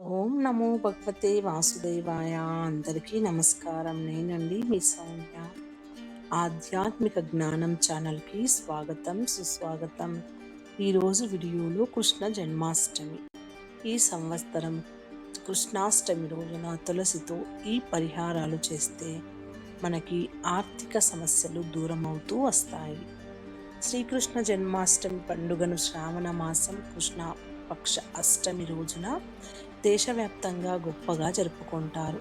ఓం నమో భగవతే వాసుదేవాయ. అందరికీ నమస్కారం. నేనండి మీ సౌమ్య. ఆధ్యాత్మిక జ్ఞానం ఛానల్కి స్వాగతం సుస్వాగతం. ఈరోజు వీడియోలో కృష్ణ జన్మాష్టమి. ఈ సంవత్సరం కృష్ణాష్టమి రోజున తులసితో ఈ పరిహారాలు చేస్తే మనకి ఆర్థిక సమస్యలు దూరం అవుతూ వస్తాయి. శ్రీకృష్ణ జన్మాష్టమి పండుగను శ్రావణ మాసం కృష్ణ పక్ష అష్టమి రోజున దేశవ్యాప్తంగా గొప్పగా జరుపుకుంటారు.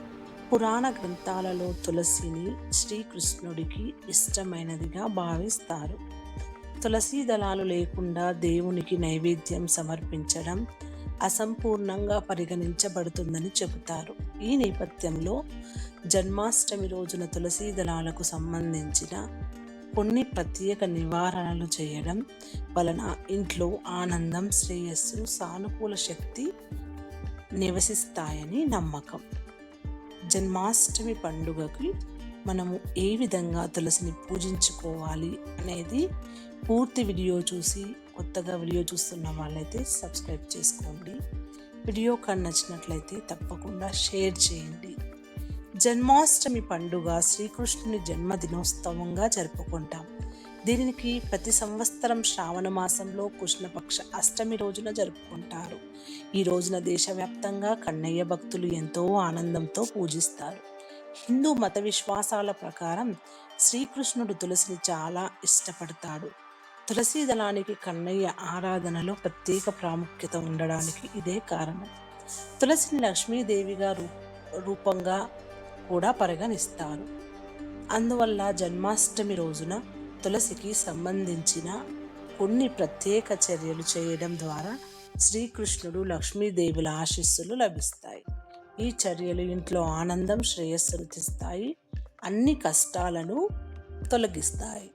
పురాణ గ్రంథాలలో తులసిని శ్రీకృష్ణుడికి ఇష్టమైనదిగా భావిస్తారు. తులసీ దళాలు లేకుండా దేవునికి నైవేద్యం సమర్పించడం అసంపూర్ణంగా పరిగణించబడుతుందని చెబుతారు. ఈ నేపథ్యంలో జన్మాష్టమి రోజున తులసీ దళాలకు సంబంధించిన కొన్ని ప్రత్యేక నివారణలు చేయడం వలన ఇంట్లో ఆనందం శ్రేయస్సు సానుకూల శక్తి నివసిస్తాయని నమ్మకం. జన్మాష్టమి పండుగకి మనము ఏ విధంగా తులసిని పూజించుకోవాలి అనేది పూర్తి వీడియో చూసి కొత్తగా వీడియో చూస్తున్న వాళ్ళైతే సబ్స్క్రైబ్ చేసుకోండి. వీడియో కానీ నచ్చినట్లయితే తప్పకుండా షేర్ చేయండి. జన్మాష్టమి పండుగ శ్రీకృష్ణుని జన్మదినోత్సవంగా జరుపుకుంటాం. దీనికి ప్రతి సంవత్సరం శ్రావణ మాసంలో కృష్ణపక్ష అష్టమి రోజున జరుపుకుంటారు. ఈ రోజున దేశవ్యాప్తంగా కన్నయ్య భక్తులు ఎంతో ఆనందంతో పూజిస్తారు. హిందూ మత విశ్వాసాల ప్రకారం శ్రీకృష్ణుడు తులసిని చాలా ఇష్టపడతాడు. తులసి దళానికి కన్నయ్య ఆరాధనలో ప్రత్యేక ప్రాముఖ్యత ఉండడానికి ఇదే కారణం. తులసిని లక్ష్మీదేవిగా రూ రూపంగా కూడా పరిగణిస్తారు. అందువల్ల జన్మాష్టమి రోజున తులసికి సంబంధించిన కొన్ని ప్రత్యేక చర్యలు చేయడం ద్వారా శ్రీకృష్ణుడు లక్ష్మీదేవుల ఆశీస్సులు లభిస్తాయి. ఈ చర్యలు ఇంట్లో ఆనందం శ్రేయస్సును తెస్తాయి అన్ని కష్టాలను తొలగిస్తాయి.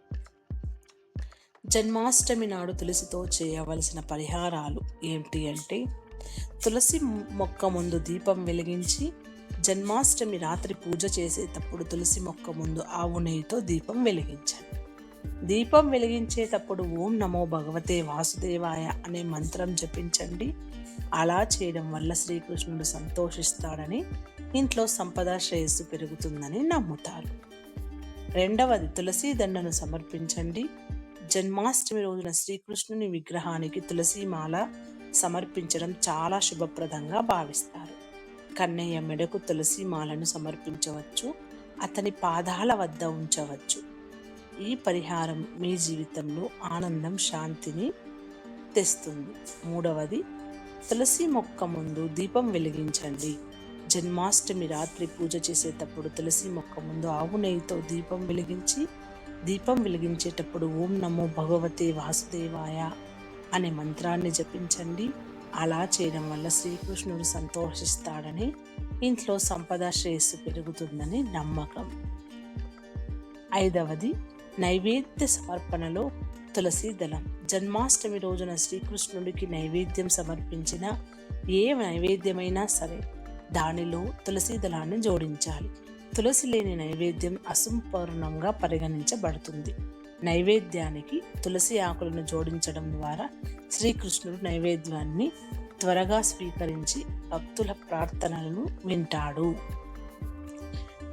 జన్మాష్టమి నాడు తులసితో చేయవలసిన పరిహారాలు ఏమిటి అంటే తులసి మొక్క ముందు దీపం వెలిగించి జన్మాష్టమి రాత్రి పూజ చేసేటప్పుడు తులసి మొక్క ముందు ఆవు నెయ్యితో దీపం వెలిగించండి దీపం వెలిగించేటప్పుడు ఓం నమో భగవతే వాసుదేవాయ అనే మంత్రం జపించండి. అలా చేయడం వల్ల శ్రీకృష్ణుడు సంతోషిస్తాడని ఇంట్లో సంపద శ్రేయస్సు పెరుగుతుందని నమ్ముతారు. రెండవది తులసి దండను సమర్పించండి. జన్మాష్టమి రోజున శ్రీకృష్ణుని విగ్రహానికి తులసిమాల సమర్పించడం చాలా శుభప్రదంగా భావిస్తారు. కన్నయ్య మెడకు తులసి మాలను సమర్పించవచ్చు. అతని పాదాల వద్ద ఉంచవచ్చు. ఈ పరిహారం మీ జీవితంలో ఆనందం శాంతిని తెస్తుంది. మూడవది తులసి మొక్క ముందు దీపం వెలిగించండి. జన్మాష్టమి రాత్రి పూజ చేసేటప్పుడు తులసి మొక్క ముందు ఆవు నెయ్యితో దీపం వెలిగించి దీపం వెలిగించేటప్పుడు ఓం నమో భగవతే వాసుదేవాయ అనే మంత్రాన్ని జపించండి. అలా చేయడం వల్ల శ్రీకృష్ణుడు సంతోషిస్తాడని ఇంట్లో సంపద శ్రేయస్సు పెరుగుతుందని నమ్మకం. ఐదవది నైవేద్య సమర్పణలో తులసి దళం. జన్మాష్టమి రోజున శ్రీకృష్ణుడికి నైవేద్యం సమర్పించిన ఏ నైవేద్యమైనా సరే దానిలో తులసి దళాన్ని జోడించాలి. తులసి లేని నైవేద్యం అసంపూర్ణంగా పరిగణించబడుతుంది. నైవేద్యానికి తులసి ఆకులను జోడించడం ద్వారా శ్రీకృష్ణుడు నైవేద్యాన్ని త్వరగా స్వీకరించి భక్తుల ప్రార్థనలను వింటాడు.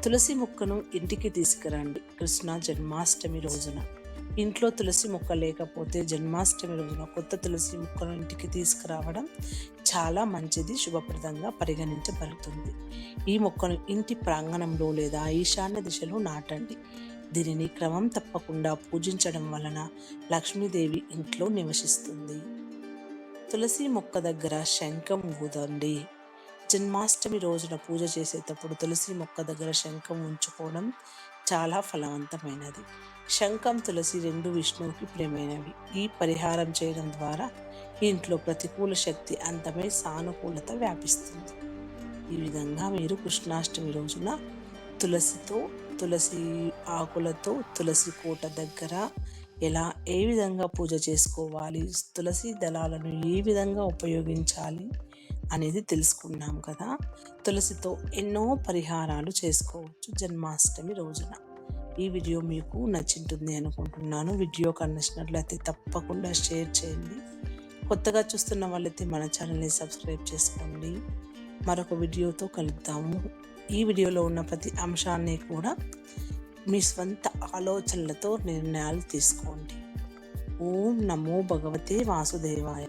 తులసి మొక్కను ఇంటికి తీసుకురండి. కృష్ణ జన్మాష్టమి రోజున. ఇంట్లో తులసి మొక్క లేకపోతే జన్మాష్టమి రోజున కొత్త తులసి మొక్కను ఇంటికి తీసుకురావడం చాలా మంచిది శుభప్రదంగా పరిగణించబడుతుంది. ఈ మొక్కను ఇంటి ప్రాంగణంలో లేదా ఈశాన్య దిశలో నాటండి. దీనిని క్రమం తప్పకుండా పూజించడం వలన లక్ష్మీదేవి ఇంట్లో నివసిస్తుంది. తులసి మొక్క దగ్గర శంఖం ఊదండి. జన్మాష్టమి రోజున పూజ చేసేటప్పుడు తులసి మొక్క దగ్గర శంఖం ఉంచుకోవడం చాలా ఫలవంతమైనది. శంఖం తులసి రెండు విష్ణువుకి ప్రియమైనవి ఈ పరిహారం చేయడం ద్వారా ఇంట్లో ప్రతికూల శక్తి అంతమై సానుకూలత వ్యాపిస్తుంది. ఈ విధంగా మీరు కృష్ణాష్టమి రోజున తులసితో తులసి ఆకులతో తులసి కోట దగ్గర ఎలా ఏ విధంగా పూజ చేసుకోవాలి తులసి దళాలను ఏ విధంగా ఉపయోగించాలి అనేది తెలుసుకున్నాం కదా. తులసితో ఎన్నో పరిహారాలు చేసుకోవచ్చు జన్మాష్టమి రోజున. ఈ వీడియో మీకు నచ్చింటుంది అనుకుంటున్నాను. వీడియో కనిచ్చినట్లయితే తప్పకుండా షేర్ చేయండి. కొత్తగా చూస్తున్న వాళ్ళైతే మన ఛానల్ని సబ్స్క్రైబ్ చేసుకోండి. మరొక వీడియోతో కలుద్దాము. ఈ వీడియోలో ఉన్న ప్రతి అంశాన్ని కూడా మీ స్వంత ఆలోచనలతో నిర్ణయాలు తీసుకోండి. ఓం నమో భగవతే వాసుదేవాయ.